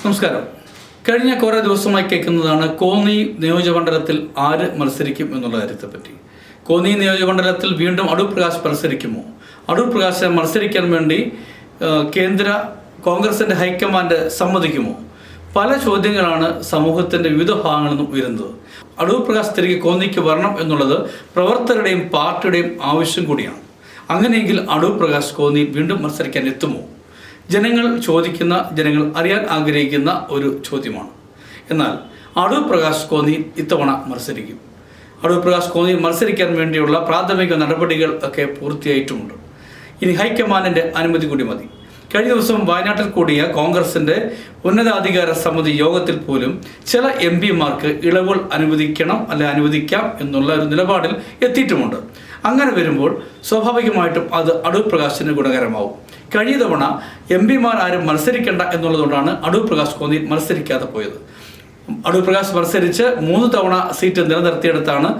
നമസ്കാരം. കഴിഞ്ഞ കുറേ ദിവസമായി കേൾക്കുന്നതാണ് കോന്നി നിയോജകമണ്ഡലത്തിൽ ആര് മത്സരിക്കും എന്നുള്ള കാര്യത്തെപ്പറ്റി. കോന്നി നിയോജകമണ്ഡലത്തിൽ വീണ്ടും അടൂർ പ്രകാശ് മത്സരിക്കുമോ? അടൂർ പ്രകാശ് മത്സരിക്കാൻ വേണ്ടി കേന്ദ്ര കോൺഗ്രസിന്റെ ഹൈക്കമാൻഡ് സമ്മതിക്കുമോ? പല ചോദ്യങ്ങളാണ് സമൂഹത്തിന്റെ വിവിധ ഭാഗങ്ങളിൽ നിന്നും ഉയരുന്നത്. അടൂർ പ്രകാശ് തിരികെ കോന്നിക്ക് വരണം എന്നുള്ളത് പ്രവർത്തകരുടെയും പാർട്ടിയുടെയും ആവശ്യം കൂടിയാണ്. അങ്ങനെയെങ്കിൽ അടൂർ പ്രകാശ് കോന്നി വീണ്ടും മത്സരിക്കാൻ എത്തുമോ? ജനങ്ങൾ ചോദിക്കുന്ന ജനങ്ങൾ അറിയാൻ ആഗ്രഹിക്കുന്ന ഒരു ചോദ്യമാണ്. എന്നാൽ അടൂർ പ്രകാശ് കോന്നി ഇത്തവണ മത്സരിക്കും. അടൂർ പ്രകാശ് കോന്നി മത്സരിക്കാൻ വേണ്ടിയുള്ള പ്രാഥമിക നടപടികൾ ഒക്കെ പൂർത്തിയായിട്ടുമുണ്ട്. ഇനി ഹൈക്കമാൻഡിന്റെ അനുമതി കൂടി മതി. കഴിഞ്ഞ ദിവസം വയനാട്ടിൽ കൂടിയ കോൺഗ്രസിന്റെ ഉന്നതാധികാര സമിതി യോഗത്തിൽ പോലും ചില എം പിമാർക്ക് ഇളവുകൾ അനുവദിക്കണം അല്ലെ അനുവദിക്കാം എന്നുള്ള ഒരു നിലപാടിൽ എത്തിയിട്ടുമുണ്ട്. അങ്ങനെ വരുമ്പോൾ സ്വാഭാവികമായിട്ടും അത് അടൂർ പ്രകാശിന് ഗുണകരമാവും. കഴിഞ്ഞ തവണ എം പിമാർ ആരും മത്സരിക്കേണ്ട എന്നുള്ളതുകൊണ്ടാണ് അടൂർ പ്രകാശ് കോന്നി മത്സരിക്കാതെ പോയത്. അടൂർ പ്രകാശ് മത്സരിച്ച് മൂന്ന് തവണ സീറ്റ് നിലനിർത്തിയെടുത്താണ്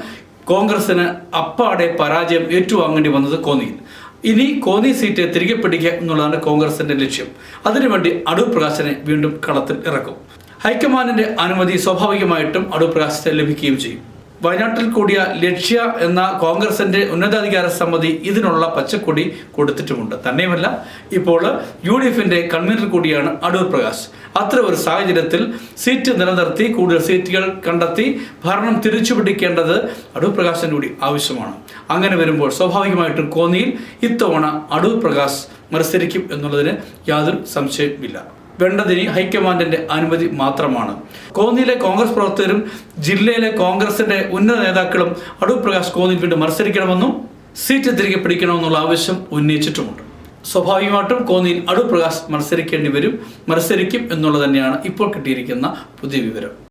കോൺഗ്രസിന് അപ്പാടെ പരാജയം ഏറ്റുവാങ്ങേണ്ടി വന്നത് കോന്നിയിൽ. ഇനി കോന്നി സീറ്റ് തിരികെ പിടിക്കുക എന്നുള്ളതാണ് കോൺഗ്രസിന്റെ ലക്ഷ്യം. അതിനുവേണ്ടി അടൂർ പ്രകാശിനെ വീണ്ടും കളത്തിൽ ഇറക്കും. ഹൈക്കമാൻഡിന്റെ അനുമതി സ്വാഭാവികമായിട്ടും അടൂർ പ്രകാശത്തെ ലഭിക്കുകയും ചെയ്യും. വയനാട്ടിൽ കൂടിയ ലക്ഷ്യ എന്ന കോൺഗ്രസിന്റെ ഉന്നതാധികാര സമിതി ഇതിനുള്ള പച്ചക്കൊടി കൊടുത്തിട്ടുമുണ്ട്. തന്നെയുമല്ല ഇപ്പോൾ യു ഡി എഫിന്റെ കൺവീനർ കൂടിയാണ് അടൂർ പ്രകാശ്. അത്ര ഒരു സാഹചര്യത്തിൽ സീറ്റ് നിലനിർത്തി കൂടുതൽ സീറ്റുകൾ കണ്ടെത്തി ഭരണം തിരിച്ചുപിടിക്കേണ്ടത് അടൂർ പ്രകാശിന് കൂടി ആവശ്യമാണ്. അങ്ങനെ വരുമ്പോൾ സ്വാഭാവികമായിട്ടും കോന്നിയിൽ ഇത്തവണ അടൂർ പ്രകാശ് മത്സരിക്കും എന്നുള്ളതിന് യാതൊരു സംശയമില്ല വേണ്ടതിനി ഹൈക്കമാൻഡിന്റെ അനുമതി മാത്രമാണ്. കോന്നിയിലെ കോൺഗ്രസ് പ്രവർത്തകരും ജില്ലയിലെ കോൺഗ്രസിന്റെ ഉന്നത നേതാക്കളും അടൂർ പ്രകാശ് കോന്നിയിൽ വീണ്ടും മത്സരിക്കണമെന്നും സീറ്റ് തിരികെ പിടിക്കണമെന്നുള്ള ആവശ്യം ഉന്നയിച്ചിട്ടുമുണ്ട്. സ്വാഭാവികമായിട്ടും കോന്നിയിൽ അടൂർ പ്രകാശ് മത്സരിക്കേണ്ടി വരും മത്സരിക്കും എന്നുള്ളത് തന്നെയാണ് ഇപ്പോൾ കിട്ടിയിരിക്കുന്ന പുതിയ വിവരം.